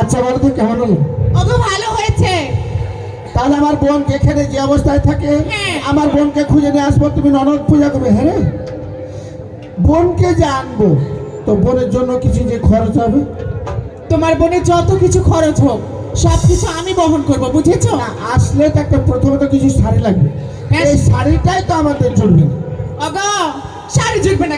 আচ্ছা বলো তো কেমন হলো? ভালো তাহলে আমার বোনকে এখানে যে অবস্থায় থাকে হ্যাঁ। আমার বোনকে খুঁজে নিয়ে আসব তুমি ননদ পূজা করবে হ্যাঁ? বোনকে যে আনব তো বোনের জন্য কিছু যে খরচ হবে তোমার বোনের যত কিছু খরচ হোক সব কিছু আমি বহন করব বুঝেছ আসলে তো একটা প্রথমে তো কিছু শাড়ি লাগবে হ্যাঁ। এই শাড়িটাই তো আমাদের জন্য অগো শাড়ি জুটবে না